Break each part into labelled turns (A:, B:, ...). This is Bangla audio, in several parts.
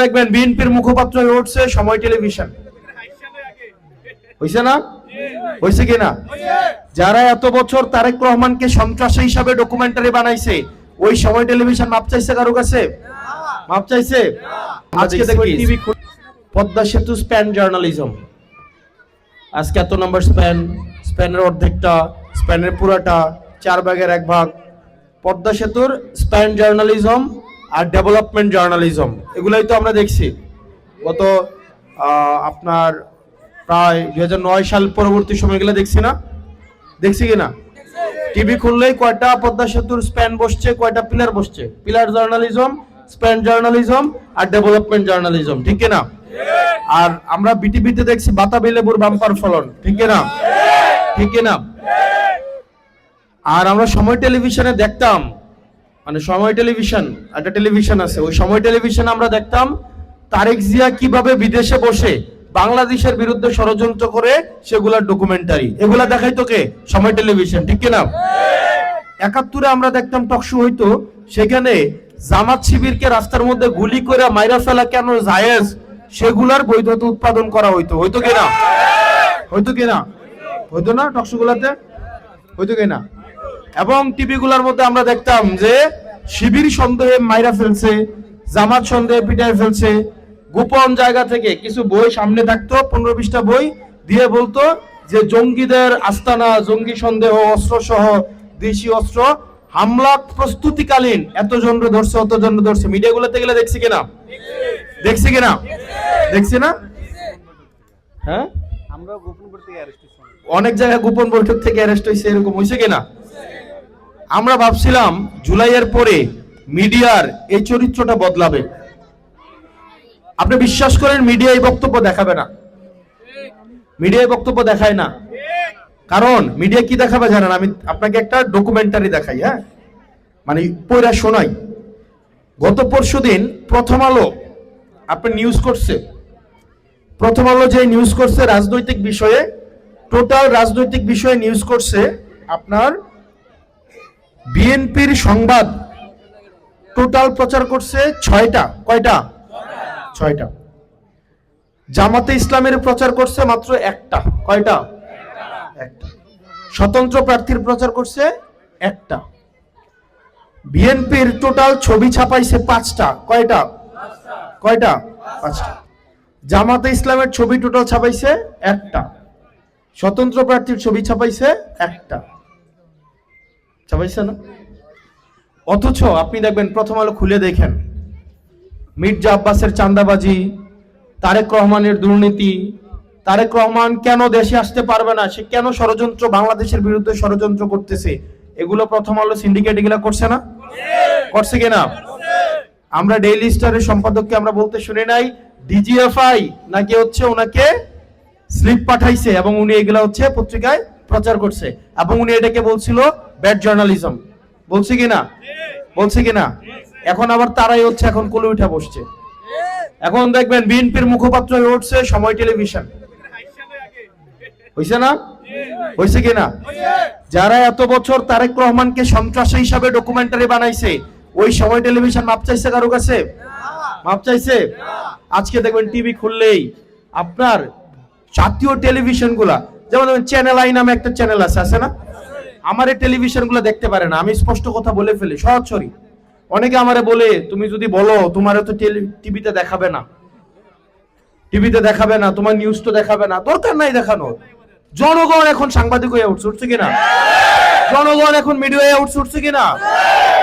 A: দেখবেন বিএনপির মুখপাত্র উঠছে সময় টেলিভিশন। না? যারা এত বছর তারেক রহমানকে সন্ত্রাসী হিসাবে ডকুমেন্টারি বানাইছে, ওই সময় টেলিভিশন মাপ চাইছে কারও কাছে? মাপ চাইছে? আজকে দেখবেন পদ্মা সেতু স্প্যান জার্নালিজম আজকে এত নম্বর স্প্যান স্প্যানের অর্ধেকটা স্প্যানের পুরাটা, চার ভাগের এক ভাগ। পদ্মা সেতুর স্প্যান জার্নালিজম আর ডেভেলপমেন্ট জার্নালিজম এগুলাই তো আমরা দেখছি। গত আপনার প্রায় দু হাজার নয় সাল পরবর্তী সময়গুলো দেখছি না? দেখছি কি না? টিভি খুললেই কয়টা পদ্মা সেতুর স্প্যান বসছে কয়টা পিলার বসছে? পিলার জার্নালিজম স্প্যান জার্নালিজম আর ডেভেলপমেন্ট জার্নালিজম ঠিক কি না? আর আমরা বিটিভিতে দেখছি বাতাবি লেবুর বাম্পার ফলন ঠিক না? ঠিক কি না? আর আমরা সময় টেলিভিশনে দেখতাম মানে সময় টেলিভিশন, একটা টেলিভিশন আছে। ওই সময় টেলিভিশনে আমরা দেখতাম, তারেক জিয়া কীভাবে বিদেশে বসে বাংলাদেশের বিরুদ্ধে ষড়যন্ত্র করে সেগুলার ডকুমেন্টারি এগুলা দেখাই তোকে সময় টেলিভিশন, ঠিক কিনা? একাত্তরে আমরা দেখতাম টকশো হইতো, সেখানে জামাত শিবিরকে রাস্তার মধ্যে গুলি করে মাইরা ফেলা কেন জায়েজ? সেগুলার বৈধতা উৎপাদন করা হইতো। হইতো কিনা? হইতো কিনা? হইতো না টকশো গুলাতে হইতো কিনা? এবং টিভি গুলার মধ্যে আমরা দেখতাম যে শিবির সন্দেহে মাইরা ফেলছে জামাত সন্দেহে পিটায় ফেলছে গোপন জায়গা থেকে কিছু বই সামনে থাকতো পনেরো বিশটা বই দিয়ে বলতো যে জঙ্গিদের আস্তানা জঙ্গি সন্দেহ অস্ত্র সহ দেশি অস্ত্র হামলা প্রস্তুতিকালীন এত ধরছে অত জন ধরছে। মিডিয়া গুলোতে গেলে দেখছি কিনা? দেখছি কিনা? দেখছি না? হ্যাঁ?
B: আমরা গোপন করতে
A: অনেক জায়গায় গোপন বৈঠক থেকে অ্যারেস্ট হয়েছে এরকম হয়েছে কিনা? আমরা ভাবছিলাম জুলাইয়ের পরে মিডিয়ার এই চরিত্রটা বদলাবে। আপনি বিশ্বাস করেন মিডিয়া এই বক্তব্য দেখাবে না? মিডিয়া এই বক্তব্য দেখায় না। কারণ মিডিয়া কি দেখাবে জানেন? আমি আপনাকে একটা ডকুমেন্টারি দেখাই হ্যাঁ? মানে পয়রা শোনাই। গত পরশু দিন প্রথম আলো আপনি নিউজ করছে। প্রথম আলো যে নিউজ করছে রাজনৈতিক বিষয়ে টোটাল রাজনৈতিক বিষয়ে নিউজ করছে আপনার বিএনপির সংবাদ টোটাল প্রচার করছে ছয়টা, কয়টা? ছয়টা। জামাতে ইসলামের প্রচার করছে মাত্র একটা, কয়টা? একটা। স্বতন্ত্র প্রার্থীর প্রচার করছে একটা। বিএনপির টোটাল ছবি ছাপাইছে পাঁচটা, কয়টা? কয়টা? পাঁচটা। জামাতে ইসলামের ছবি টোটাল ছাপাইছে একটা। স্বতন্ত্র প্রার্থীর ছবি ছাপাইছে একটা। ছাপাইছে না? অথচ আপনি দেখবেন প্রথম আলো খুলে দেখেন। মির্জা আব্বাসের চান্দাবাজি তারেক রহমানের দুর্নীতি, তারেক রহমান কেন দেশে আসতে পারবে না? সে কেন ষড়যন্ত্র বাংলাদেশের বিরুদ্ধে ষড়যন্ত্র করতেছে? এগুলো প্রথম আলো সিন্ডিকেট এগুলো করছে না? করছে কিনা? আমরা ডেইলি স্টারের সম্পাদককে আমরা বলতে শুনে নাই ডিজিএফআই নাকি হচ্ছে ওনাকে স্লিপ পাঠাইছে এবং উনি এগুলা হচ্ছে পত্রিকায় প্রচার করছে। এবং উনি এটাকে বলছিল ব্যাড জার্নালিজম বলছে কিনা বলছে কিনা এখন আবার তারাই হচ্ছে এখন কোলে উঠে বসছে। এখন দেখবেন বিএনপির মুখপাত্র হয়ে উঠছে সময় টেলিভিশন। হইছে না? হইছে কিনা যারা এত বছর তারেক রহমানকে সন্ত্রাসী হিসাবে ডকুমেন্টারি বানাইছে, ওই সময় টেলিভিশন মাপ চাইছে কারও কাছে? মাপ চাইছে? আজকে দেখবেন টিভি খুললেই আপনার জাতীয় টেলিভিশনগুলা যেমন চ্যানেল আই নামে একটা চ্যানেল আছে আছে না? আমার এই টেলিভিশনগুলো দেখতে পারে না, আমি স্পষ্ট কথা বলে ফেলি সরাসরি অনেকে আমারে বলে, তুমি যদি বলো তোমার তো টিভিতে দেখাবে না। টিভিতে দেখাবে না, তোমার নিউজ তো দেখাবে না। দরকার নাই দেখানোর। জনগণ এখন সাংবাদিক হয়ে উঠছে উঠছে কিনা? জনগণ এখন মিডিয়া হয়ে উঠছে উঠছে কিনা?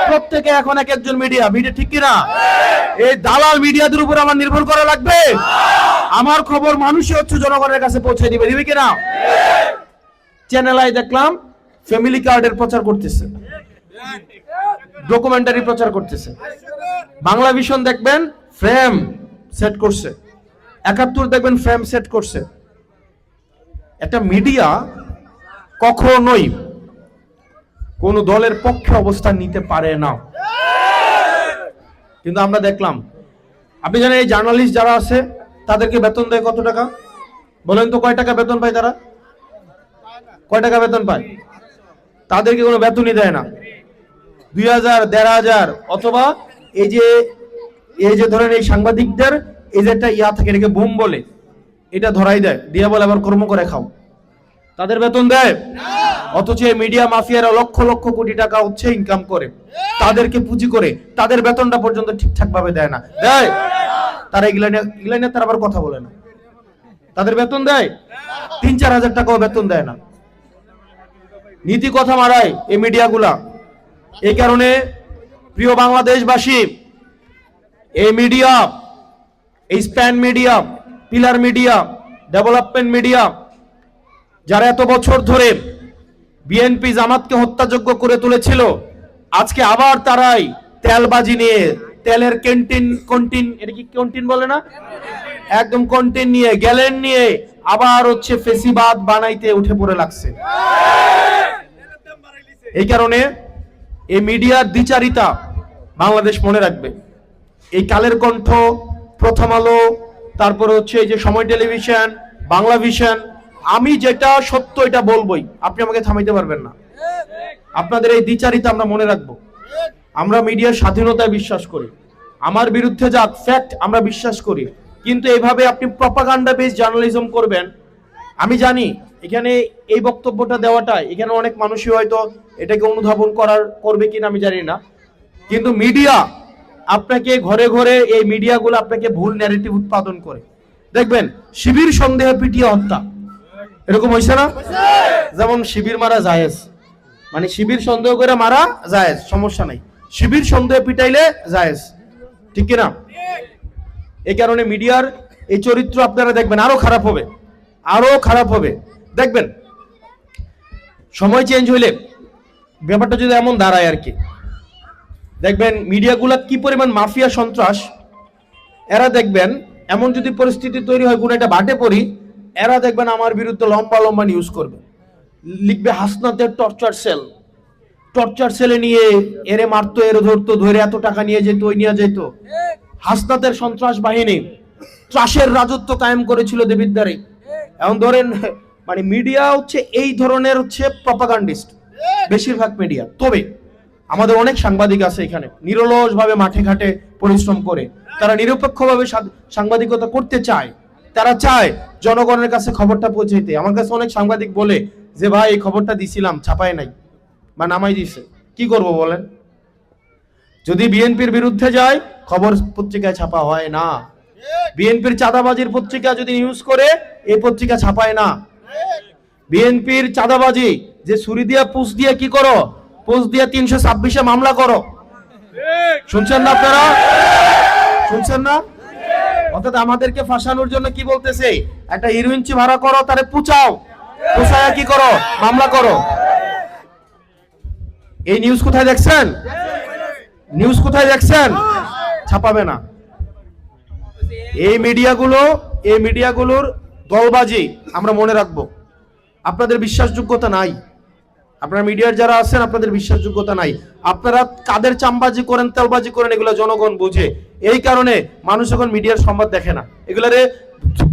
A: প্রত্যেকে এখন এক একজন মিডিয়া মিডিয়া ঠিক কিনা? এই দালাল মিডিয়াদের উপর আমার নির্ভর করা লাগবে? আমার খবর মানুষই হচ্ছে জনগণের কাছে পৌঁছে দিবে দিবে কিনা? চ্যানেল আই দেখলাম ফ্যামিলি কার্ডের প্রচার করতেছে। ডকুমেন্টারি প্রচার করতেছে। বাংলা ভিশন দেখবেন ফ্রেম সেট করছে। একাত্তর দেখবেন ফ্রেম সেট করছে। একটা মিডিয়া কখনোই কোন দলের পক্ষে অবস্থান নিতে পারে না। কিন্তু আমরা দেখলাম, আপনি জানেন এই জার্নালিস্ট যারা আছে, তাদেরকে বেতন দেয় কত টাকা? বলেন তো কয় টাকা বেতন পায় তারা? কয় টাকা বেতন পায়? তাদেরকে কোনো বেতনই দেয় না। দুই হাজার, দেড় হাজার অথবা এই যে এই যে ধরেন এই সাংবাদিকদের, এই যে একটা ইয়া থাকে, এটাকে বুম বলে, এটা ধরাই দেয়। দিয়ে বলে, আবার কর্ম করে খাও। তাদের বেতন দেয়। অথচ মিডিয়া মাফিয়ারা লক্ষ লক্ষ কোটি টাকা হচ্ছে ইনকাম করে। তাদেরকে পুঁজি করে, তাদের বেতনটা পর্যন্ত ঠিকঠাক ভাবে দেয় না। দেয়। তারা নিয়ে তারা আবার কথা বলে না। তাদের বেতন দেয়। তিন চার হাজার টাকাও বেতন দেয় না। নীতি কথা মারায় এই মিডিয়াগুলা। এই কারণে প্রিয় বাংলাদেশবাসী, এই মিডিয়া, এই span media, pillar media, development media, যারা এত বছর ধরে বিএনপি জামাতকে হত্যাযোগ্য করে তুলেছিল, আজকে আবার তারাই তেলবাজি নিয়ে, তেলের ক্যান্টিন কন্টিন এটা কি ক্যান্টিন বলে না? একদম কন্টিন নিয়ে, গ্যালেন নিয়ে আবার হচ্ছে ফেসিবাদ বানাইতে উঠে পড়ে লাগছে। এই কারণে এই মিডিয়ার দ্বিচারিতা বাংলাদেশ মনে রাখবে। এই কালের কণ্ঠ, প্রথম আলো, তারপরে হচ্ছে এই যে সময় টেলিভিশন, বাংলা ভিশন, আমি যেটা সত্য এটা বলবই। আপনি আমাকে থামাইতে পারবেন না। আপনাদের এই দ্বিচারিতা আমরা মনে রাখব। আমরা মিডিয়ার স্বাধীনতায় বিশ্বাস করি। আমার বিরুদ্ধে যা ফ্যাক্ট আমরা বিশ্বাস করি। কিন্তু এইভাবে আপনি প্রপাগান্ডা বেস জার্নালিজম করবেন, আমি জানি এখানে এই বক্তব্যটা দেওয়াটা, এখানে অনেক মানুষই হয়তো এটাকে অনুধাবন করার করবে কিনা আমি জানি না। কিন্তু মিডিয়া আপনাকে ঘরে ঘরে এই মিডিয়াগুলো আপনাকে ভুল ন্যারেটিভ উৎপাদন করে। দেখবেন, শিবির সন্দেহে পিটিয়ে হত্যা। এরকম হয়েছে না? যেমন শিবির মারা জায়েজ। মানে শিবির সন্দেহ করে মারা জায়েজ, সমস্যা নাই। শিবির সন্দেহে পিটাইলে জায়েজ। ঠিক কিনা? এই কারণে মিডিয়ার এই চরিত্র আপনারা দেখবেন, আরও খারাপ হবে। আরও খারাপ হবে। দেখবেন, সময় চেঞ্জ হইলে ব্যাপারটা যদি এমন দাঁড়ায় আর কি। দেখবেন, মিডিয়াগুলা কি পরিমাণ মাফিয়া সন্ত্রাস, এরা দেখবেন, এমন যদি পরিস্থিতি তৈরি হয় কোনো একটা বাটে পড়ি, এরা দেখবেন আমার বিরুদ্ধে লম্বা লম্বা নিউজ করবে। লিখবে, হাসনাতের টর্চার সেল টর্চার সেলে নিয়ে এরে মারতো, এরে ধরতো, ধরে এত টাকা নিয়ে যেত, ওই নিয়ে যেত। হাসনাতের সন্ত্রাস বাহিনী, ত্রাসের রাজত্ব কায়েম করেছিল দেবিদ্বারে। এখন ধরেন মানে মিডিয়া হচ্ছে এই ধরনের হচ্ছে প্রপাগান্ডিস্ট বেশিরভাগ মিডিয়া তবে আমাদের অনেক সাংবাদিক আছে এখানে নিরলস ভাবে মাঠে ঘাটে পরিশ্রম করে। তারা নিরপেক্ষভাবে সাংবাদিকতা করতে চায়। তারা চায় জনগণের কাছে খবরটা পৌঁছাইতে। আমার কাছে অনেক সাংবাদিক বলে যে ভাই এই খবরটা দিছিলাম ছাপায় নাই বা নামাই দিছে। কি করব বলেন? যদি বিএনপির বিরুদ্ধে যায় খবর পত্রিকায় ছাপা হয় না। বিএনপির চাঁদাবাজির পত্রিকা যদি নিউজ করে এই পত্রিকা ছাপায় না। বিএনপির চাঁদাবাজি, যে ছুরি দিয়া পুষ দিয়ে কি করো? পুষ দিয়ে তিনশো ছাব্বিশে মামলা করো। শুনছেন না আপনারা? শুনছেন না? অর্থাৎ আমাদেরকে ফাঁসানোর জন্য কি বলতেছে? একটা হিরো ইঞ্চি ভাড়া করো, তারে পুচাও। পুষায়া কি করো? মামলা করো। এই নিউজ কোথায় দেখছেন? নিউজ কোথায় দেখছেন? ছাপাবে না। এই মিডিয়াগুলো এই মিডিয়াগুলোর দলবাজি আমরা মনে রাখব। আপনাদের বিশ্বাসযোগ্যতা নাই। আপনারা মিডিয়ার যারা আছেন, আপনাদের বিশ্বাসযোগ্যতা নাই। আপনারা কাদের চামবাজি করেন, তেলবাজি করেন, এগুলো জনগণ বুঝে। এই কারণে মানুষ এখন মিডিয়ার সংবাদ দেখে না। এগুলারে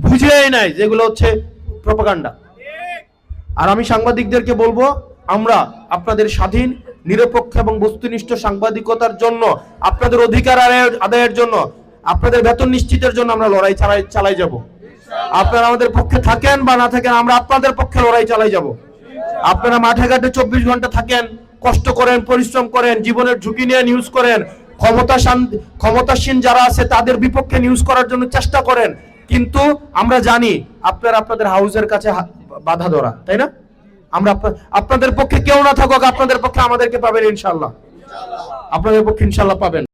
A: বুঝেই নাই যেগুলো হচ্ছে প্রপাগান্ডা। আর আমি সাংবাদিকদেরকে বলব, আমরা আপনাদের স্বাধীন, নিরপেক্ষ এবং বস্তুনিষ্ঠ সাংবাদিকতার জন্য, আপনাদের অধিকার আদায়ের জন্য, আপনাদের বেতন নিশ্চিতের জন্য আমরা লড়াই চালাই চালাই যাব। আপনারা আমাদের পক্ষে থাকেন বা না থাকেন, আমরা আপনাদের পক্ষে লড়াই চালাই যাব। আপনারা মাঠে ঘাটে চব্বিশ ঘণ্টা থাকেন, কষ্ট করেন, পরিশ্রম করেন, জীবনের ঝুঁকি নিয়ে নিউজ করেন ক্ষমতাসান ক্ষমতাসীন যারা আছে তাদের বিপক্ষে নিউজ করার জন্য চেষ্টা করেন। কিন্তু আমরা জানি আপনারা আপনাদের হাউসের কাছে বাধা ধরা, তাই না? আমরা আপনাদের পক্ষে কেউ না থাকুক, আপনাদের পক্ষে আমাদেরকে পাবেন ইনশাল্লাহ আপনাদের পক্ষে ইনশাল্লাহ পাবেন।